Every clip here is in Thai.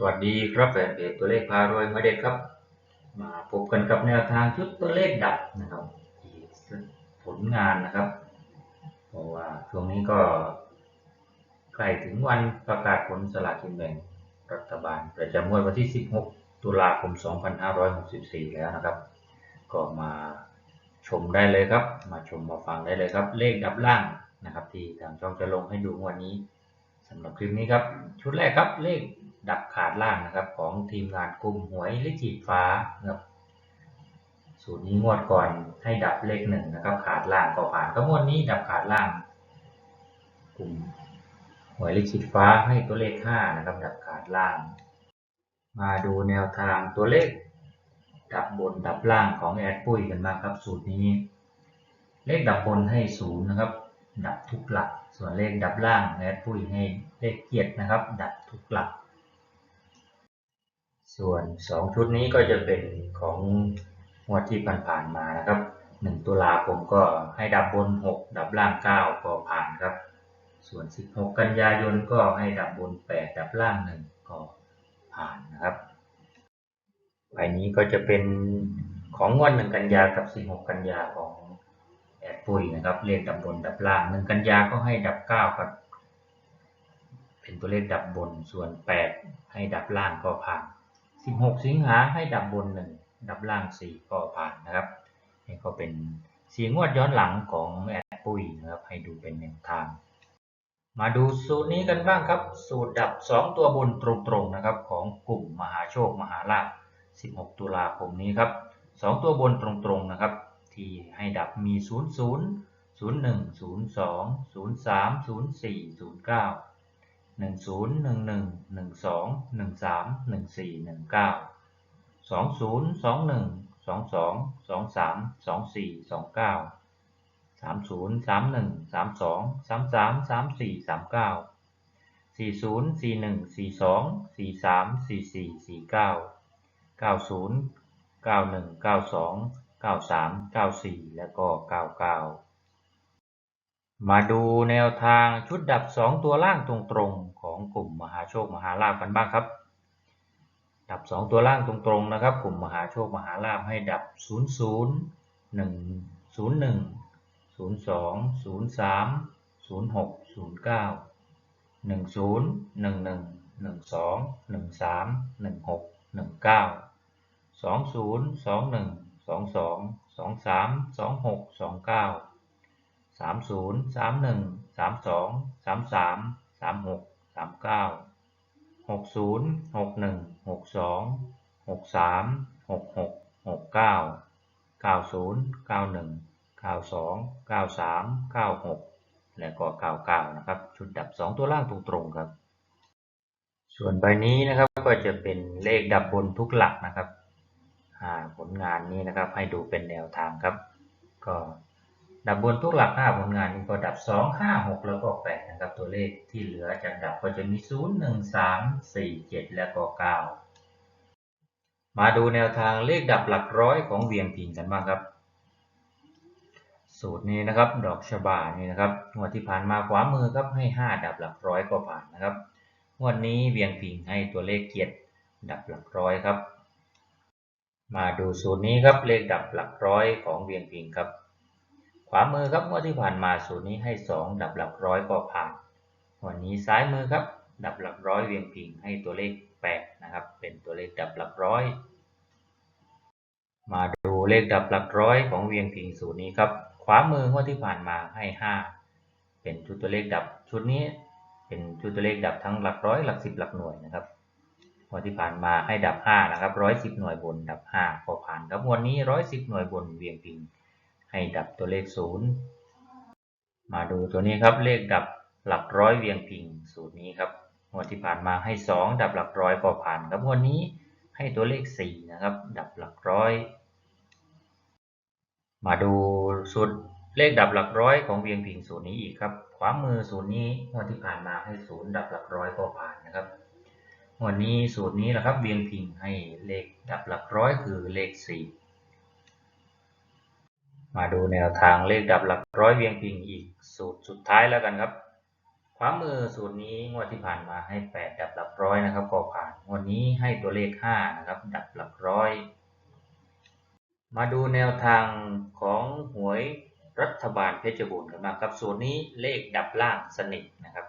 สวัสดีครับแฟนเพจตัวเลขพารวยมาเด็ดครับ มาพบกันกับแนวทางชุดตัวเลขดับนะครับผลงานนะครับ เพราะว่าช่วงนี้ก็ใกล้ถึงวันประกาศผลสลากกินแบ่งรัฐบาลประจำงวดวันที่ 16 ตุลาคม 2564 แล้วนะครับ ก็มาชมได้เลยครับ มาชมมาฟังได้เลยครับ เลขดับล่างนะครับ ที่ทางช่องจะลงให้ดูวันนี้สำหรับคลิปนี้ครับ ชุดแรกครับเลข ดับขาดล่างนะครับ ของทีมงานกลุ่มหวยลิจิตฟ้านะครับสูตรนี้งวดก่อนให้ดับเลขหนึ่งนะครับ ขาดล่างก็ผ่านก็งวดนี้ดับขาดล่าง กลุ่มหวยลิจิตฟ้าให้ตัวเลขห้านะครับ ดับขาดล่าง มาดูแนวทางตัวเลข ดับบนดับล่างของแอดปุ้ยกันบ้างครับ สูตรนี้ เลขดับบนให้ศูนย์นะครับ ดับทุกหลัก ส่วนเลขดับล่างแอดปุ้ยให้เลขเกียรตินะครับ ดับทุกหลัก ส่วน 2 ชุดนี้ก็จะเป็นของงวดที่ผ่านๆมานะครับ 1 ตุลาคมก็ให้ดับบน 6 ดับล่าง 9 ก็ผ่านครับ ส่วน 16 กันยายนก็ให้ดับบน 8 ดับล่าง 1 ก็ผ่านนะครับใบนี้ก็จะเป็นของงวด1กันยากับ 16 กันยาของแอดปุยนะครับเลขดับบนดับล่าง 1 กันยาก็ให้ดับ 9 ครับเป็นตัวเลขดับบนส่วน 8 ให้ดับล่างก็ผ่าน 16 สิงหาให้ดับบน1ดับล่าง 4 ก็ผ่านนะครับนี่ก็เป็นเสียงวดย้อนหลังของแอดปุ้ยนะครับให้ดูเป็นแนวทาง มาดูสูตรนี้กันบ้างครับ สูตรดับ 2 ตัวบนตรงๆนะครับของกลุ่มมหาโชคมหาลาภ16 ตุลาคมนี้ครับ2ตัวบนตรงๆนะครับ ที่ให้ดับมี 00 01 02 03 04 09 หนึ่งศูนย์หนึ่งหนึ่งหนึ่งสองหนึ่งสามหนึ่งสี่หนึ่งเก้าสองศูนย์สองหนึ่งสองสองสองสามสองสี่สองเก้าสามศูนย์สามหนึ่งสามสองสามสามสามสี่สามเก้าสี่ศูนย์สี่หนึ่งสี่สองสี่สามสี่สี่สี่เก้าเก้าศูนย์เก้าหนึ่งเก้าสองเก้าสามเก้าสี่แล้วก็เก้าเก้า มาดูแนวทางชุดดับ 2 ตัวล่างตรงๆ ของกลุ่มมหาโชคมหาลาภกันบ้างครับ ดับ 2 ตัวล่างตรงๆนะครับ กลุ่มมหาโชคมหาลาภให้ดับ 0 0 1 0 1 0 2 0 3 0 6 0 9 1 0 1 1 1 2 1 3 1 6 1 9 2 0 2 1 2 2 2 3 2 6 2 9 สามศูนย์สามหนึ่งสามสองสามสามสามหกสามเก้าหกศูนย์หกหนึ่งหกสองหกสามหกหกหกเก้าเก้าศูนย์เก้าหนึ่งเก้าสองเก้าสามเก้าหกและก็เก้าเก้านะครับชุดดับสองตัวล่างตรงๆครับ ส่วนใบนี้นะครับก็จะเป็นเลขดับบนทุกหลักนะครับอ่าผลงานนี้นะครับให้ดูเป็นแนวทางครับ ก็ ดับบนทุกหลักห้าผลงานก็ดับสองห้าหกแล้วก็แปดนะครับ ตัวเลขที่เหลือจากดับก็จะมีศูนย์หนึ่งสามสี่เจ็ดแล้วก็เก้ามาดูแนวทางเลขดับหลักร้อยของเวียงพิงกันบ้างครับ สูตรนี้นะครับ ดอกชบานี่นะครับงวดที่ผ่านมาขวามือครับให้ห้าดับหลักร้อยก็ผ่านนะครับงวดนี้เวียงพิงให้ตัวเลขเกียรติดับหลักร้อยครับ มาดูสูตรนี้ครับเลขดับหลักร้อยของเวียงพิงครับ ขวามือครับงวดที่ผ่านมาสูตรนี้ให้ 2 ดับหลักร้อยก็ผ่าน วันนี้ซ้ายมือครับ ดับหลักร้อยเวียงพิงให้ตัวเลข8นะครับ เป็นตัวเลขดับหลักร้อย มาดูเลขดับหลักร้อยของเวียงพิงสูตรนี้ครับ ขวามืองวดที่ผ่านมาให้ 5 เป็นชุดตัวเลขดับชุดนี้เป็นชุดตัวเลขดับทั้งหลักร้อยหลักสิบหลักหน่วยนะครับงวดที่ผ่านมาให้ดับ5นะครับ110หน่วยบนดับ 5 ก็ผ่านครับวันนี้110หน่วยบนเวียงพิง ให้ดับตัวเลขศูนย์มาดูตัวนี้ครับเลขดับหลักร้อยเวียงพิงสูตรนี้ครับงวดที่ผ่านมาให้ 2 ดับหลักร้อยก็ผ่านครับงวันนี้ให้ตัวเลข 4 นะครับ ดับหลักร้อย มาดูสูตรเลขดับหลักร้อยของเวียงพิงสูตรนี้อีกครับขวามือสูตรนี้งวดที่ผ่านมาให้ศูนย์ดับหลักร้อยก็ผ่านนะครับวันนี้สูตรนี้แหละครับเวียงพิงให้เลขดับหลักร้อยคือเลข 4 มาดูแนวทางเลขดับหลักร้อยเวียงพิงอีกสูตรสุดท้ายแล้วกันครับขวามือสูตรนี้งวดที่ผ่านมาให้ 8 ดับหลักร้อยนะครับ ก็ผ่านงวดนี้ให้ตัวเลข 5 นะครับ ดับหลักร้อย มาดูแนวทางของหวยรัฐบาลเพชรบูรณ์กันบ้างครับสูตรนี้เลขดับล่างสนิทนะครับ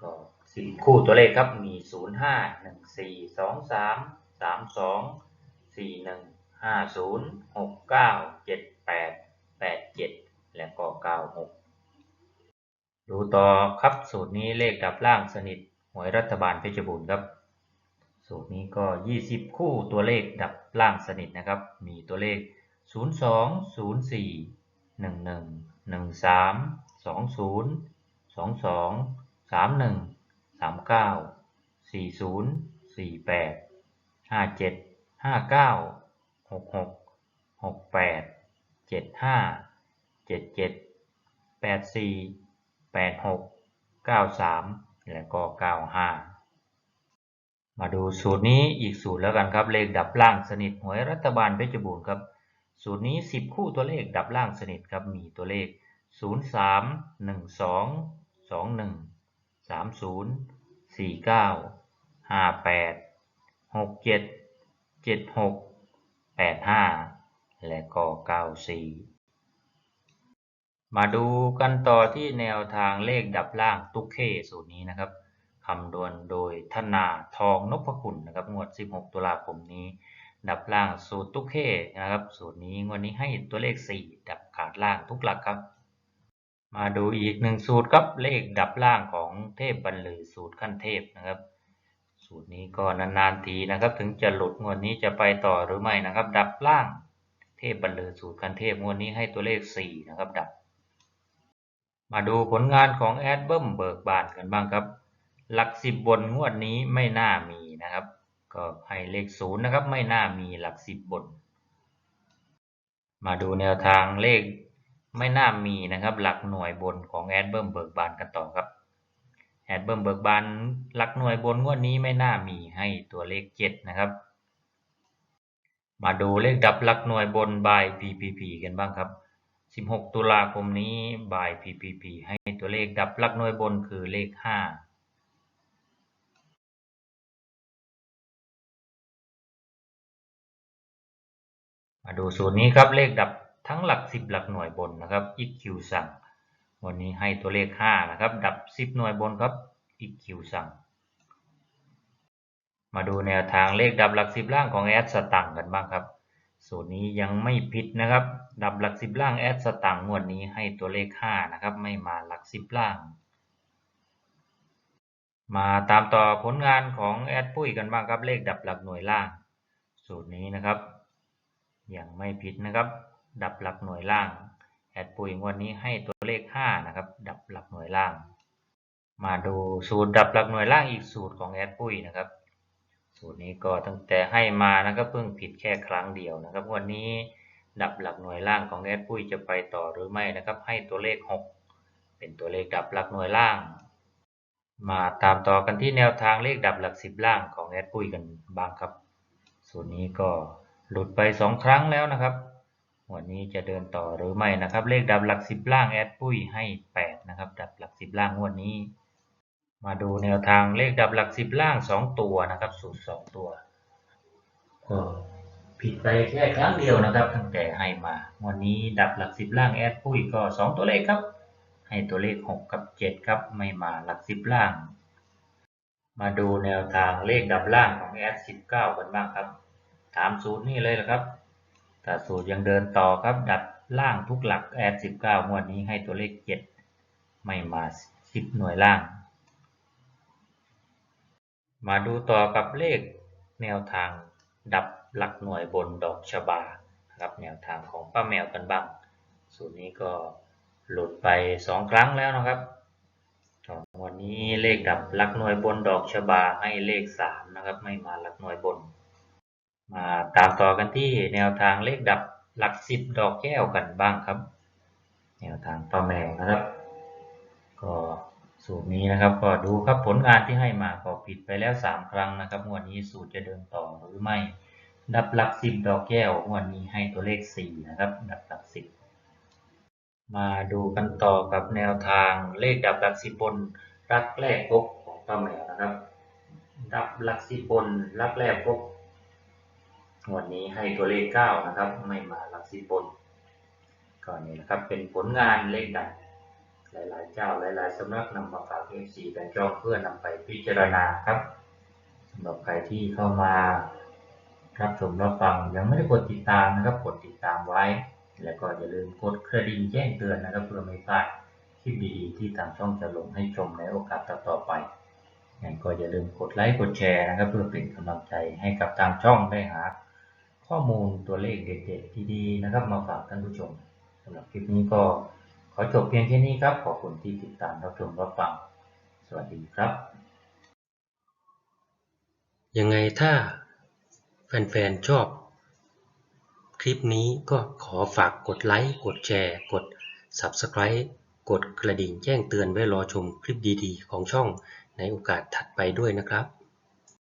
ก็สี่คู่ตัวเลขครับมี 0 5 1 4 2 3 3 2 4 1 5 0 6 9 7 8 8 7 และก็ 96 ดูต่อครับสูตรนี้เลขดับล่างสนิทหวยรัฐบาลเพชรบูรณ์ครับ สูตรนี้ก็ 20 คู่ตัวเลขดับล่างสนิทนะครับ มีตัวเลข 02 04 11 13 20 22 31 39 4 0 4 8 5 7 5 9 6 6 6 8 40 48 57 59 66 68 75 77 84 86 93และก็95มาดูสูตรนี้อีกสูตรแล้วกันครับเลขดับล่างสนิทหวยรัฐบาลเพชรบูรณ์ครับ สูตรนี้ 10 คู่ตัวเลขดับล่างสนิทครับมีตัวเลข 03 12 21 30 49 58 67 76 85 และก็ 94 มาดูกันต่อที่แนวทางเลขดับล่างตุ๊กเคสูตรนี้นะครับคำนวณโดยธนาทองนพคุณนะครับงวด 16 ตุลาคมนี้ ดับล่างสูตรตุ๊กเคนะครับ สูตรนี้งวดนี้ให้ตัวเลข 4 ดับขาดล่างทุกหลักครับ มาดูอีกหนึ่งสูตรครับเลขดับล่างของเทพบรรลือสูตรขั้นเทพนะครับ สูตรนี้ก็นานๆทีนะครับ ถึงจะหลุดงวดนี้จะไปต่อหรือไม่นะครับ ดับล่าง เทพบรรลือสูตรขั้นเทพงวดนี้ให้ตัวเลข 4 นะครับ ดับ มาดูผลงานของแอดเบิ้มเบิกบานกันบ้างครับ หลักสิบบนงวดนี้ไม่น่ามีนะครับ ก็ให้เลขศูนย์นะครับ ไม่น่ามีหลักสิบบน มาดูแนวทางเลขไม่น่ามีนะครับ หลักหน่วยบนของแอดเบิ้มเบิกบานกันต่อครับแอดเบิ้มเบิกบานหลักหน่วยบนงวดนี้ไม่น่ามีให้ตัวเลขเจ็ดนะครับ มาดูเลขดับหลักหน่วยบนบาย PPP กันบ้างครับ 16 ตุลาคมนี้บ่าย PPP ให้ตัวเลขดับหลักหน่วยบนคือเลข 5มาดูสูตรนี้ครับเลขดับทั้งหลัก 10 หลักหน่วยบนนะครับ EQ สั่ง วันนี้ให้ตัวเลข 5 นะครับ ดับ 10 หน่วยบนครับ EQ สั่ง มาดูแนวทางเลขดับหลัก10ล่างของแอดสตังกันบ้างครับ สูตรนี้ยังไม่ผิดนะครับ ดับหลัก10ล่างแอดสตังงวดนี้ให้ตัวเลข5นะครับ ไม่มาหลัก10ล่าง มาตามต่อผลงานของแอดปุ้ยกันบ้างครับ เลขดับหลักหน่วยล่าง สูตรนี้นะครับ ยังไม่ผิดนะครับ ดับหลักหน่วยล่าง แอดปุ้ยงวันนี้ให้ตัวเลข5นะครับ ดับหลักหน่วยล่าง มาดูสูตรดับหลักหน่วยล่างอีกสูตรของแอดปุ้ยนะครับ สูตรนี้ก็ตั้งแต่ให้มานะครับเพิ่งผิดแค่ครั้งเดียวนะครับ วันนี้ดับหลักหน่วยล่างของแอดปุ้ยจะไปต่อหรือไม่นะครับ ให้ตัวเลข 6 เป็นตัวเลขดับหลักหน่วยล่าง มาตามต่อกันที่แนวทางเลขดับหลัก 10 ล่างของแอดปุ้ยกันบ้างครับ สูตรนี้ก็หลุดไป 2 ครั้งแล้วนะครับ วันนี้จะเดินต่อหรือไม่นะครับ เลขดับหลัก 10 ล่างแอดปุ้ยให้ 8 นะครับ ดับหลัก 10 ล่างงวดนี้ มาดูแนวทางเลขดับหลัก10ล่าง2ตัวนะครับ สูตร2ตัวก็ผิดไปแค่ครั้งเดียวนะครับ ตั้งแต่ให้มา วันนี้ดับหลัก10ล่างแอดปุ้ยก็2ตัวเลขครับ ให้ตัวเลข6กับ7ครับ ไม่มาหลัก10ล่าง มาดูแนวทางเลขดับล่างของแอด19กันบ้างครับตามสูตรนี่เลยละครับแต่สูตรยังเดินต่อครับ ดับล่างทุกหลักแอด19งวดนี้ให้ตัวเลข7ไม่มา10หน่วยล่าง มาดูต่อกับเลขแนวทางดับหลักหน่วยบนดอกชบาครับแนวทางของป้าแมวกันบ้าง สูตรนี้ก็หลุดไป 2 ครั้งแล้วนะครับ วันนี้เลขดับหลักหน่วยบนดอกชบาให้เลข 3 นะครับ ไม่มาหลักหน่วยบน มาตามต่อกันที่แนวทางเลขดับหลักสิบดอกแก้วกันบ้างครับ แนวทางป้าแมวนะครับ ก็ สูตรนี้นะครับก็ดูครับผลงานที่ให้มาก็ผิดไปแล้ว 3 ครั้งนะครับงวดนี้สูตรจะเดินต่อหรือไม่ ดับหลักสิบดอกแก้วงวดนี้ให้ตัวเลข 4 นะครับ ดับหลักสิบมาดูกันต่อกับแนวทางเลขดับหลักสิบบนรักแรกพบของป้าแมวนะครับรับหลักสิบนรักแรกพบวันนี้ให้ตัวเลขเก้านะครับ ไม่มาหลักสิบนก็นี่นะครับเป็นผลงานเลขดัง หลายๆเจ้าหลาย ๆสำนักนำมาฝากเอฟซีแบงจองเพื่อนำไปพิจารณาครับสำหรับใครที่เข้ามารับชมรับฟังยังไม่ได้กดติดตามนะครับกดติดตามไว้ แล้วก็อย่าลืมกดกระดิ่งแจ้งเตือนนะครับเพื่อไม่พลาดคลิปดีๆที่ทางช่องจะลงให้ชมในโอกาสต่อๆไปยังก็อย่าลืมกดไลค์กดแชร์นะครับเพื่อเป็นกำลังใจให้กับทางช่องได้หา ข้อมูลตัวเลขเด็ดๆดีๆนะครับ มาฝากท่านผู้ชมสำหรับคลิปนี้ก็ ขอจบเพียงแค่นี้ครับ ขอบคุณที่ติดตามรับชมรับฟัง สวัสดีครับ ยังไงถ้าแฟนๆชอบ คลิปนี้ก็ขอฝากกดไลค์ กดแชร์ กด Subscribe กดกระดิ่งแจ้งเตือนไว้รอชมคลิปดีๆ ของช่องในโอกาสถัดไปด้วยนะครับ